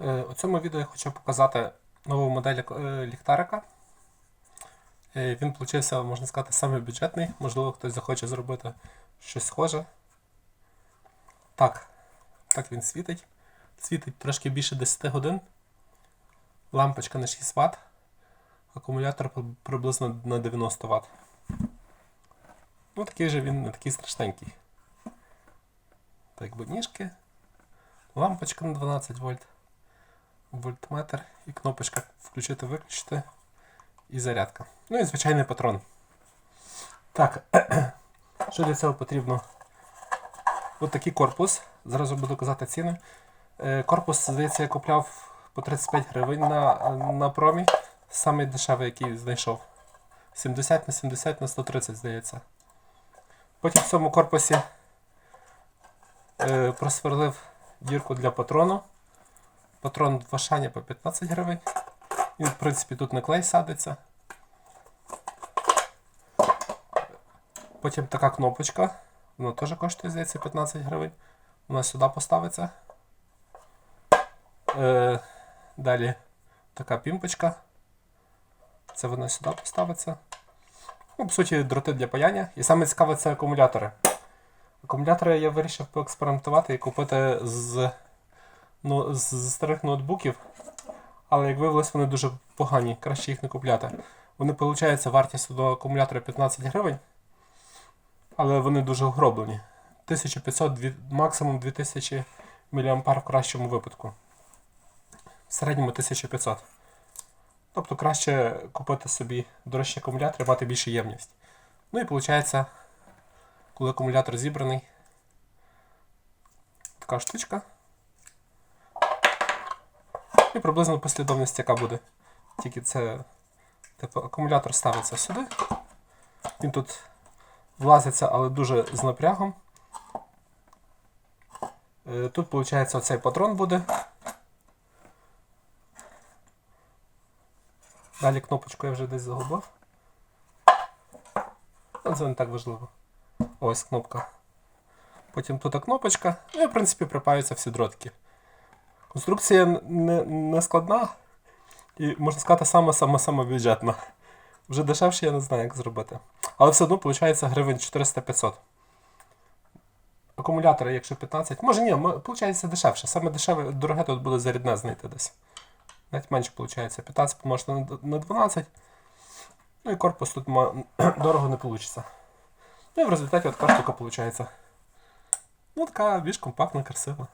Е, У цьому відео я хочу показати нову модель е, ліхтарика. Е, Він получився, можна сказати, самий бюджетний. Можливо, хтось захоче зробити щось схоже. Так, так він світить. Світить трошки більше 10 годин. Лампочка на 6 Вт. Акумулятор приблизно на 90 Вт. Ну, такий же він не такий страшненький. Так, ніжки. Лампочка на 12 вольт вольтметр і кнопочка включити-виключити і зарядка. Ну і звичайний патрон. Так, що для цього потрібно? Ось такий корпус. Зразу буду казати ціни. Е, Корпус, здається, я купляв по 35 гривень на, на промі. Самий дешевий, який знайшов. 70 на 70 на 130, здається. Потім в цьому корпусі е, просверлив дірку для патрону. Патрон в Ашані по 15 гривень. Він, в принципі, тут на клей садиться. Потім така кнопочка. Вона теж коштує, здається, 15 гривень. Вона сюди поставиться. Е, далі така пімпочка. Це вона сюди поставиться. Ну, по суті, дроти для паяння. І саме цікаве це акумулятори. Акумулятори я вирішив поекспериментувати і купити з ну, з, з старих ноутбуків, але як виявилось, вони дуже погані, краще їх не купляти. Вони, виходить, вартість одного акумулятора 15 гривень, але вони дуже огроблені. 1500, дві- максимум 2000 мА в кращому випадку. В середньому 1500. Тобто краще купити собі дорожчий акумулятор і мати більшу ємність. Ну і виходить, коли акумулятор зібраний, така штучка. І приблизно послідовність яка буде. Тільки це типу, акумулятор ставиться сюди. Він тут влазиться, але дуже з напрягом. Е, Тут, виходить, оцей патрон буде. Далі кнопочку я вже десь загубив. Ну, Це не так важливо. Ось кнопка. Потім тут кнопочка. Ну і в принципі припаються всі дротики. Конструкція не, не складна і, можна сказати, сама-сама-сама бюджетна. Вже дешевше я не знаю, як зробити. Але все одно виходить гривень 400-500. Акумулятори, якщо 15. Може ні, виходить дешевше. Саме дешеве, дороге тут буде зарядне знайти десь. Навіть менше виходить. 15 помножити на 12. Ну і корпус тут дорого не вийде. Ну і в результаті от така виходить. Ну така більш компактна, красива.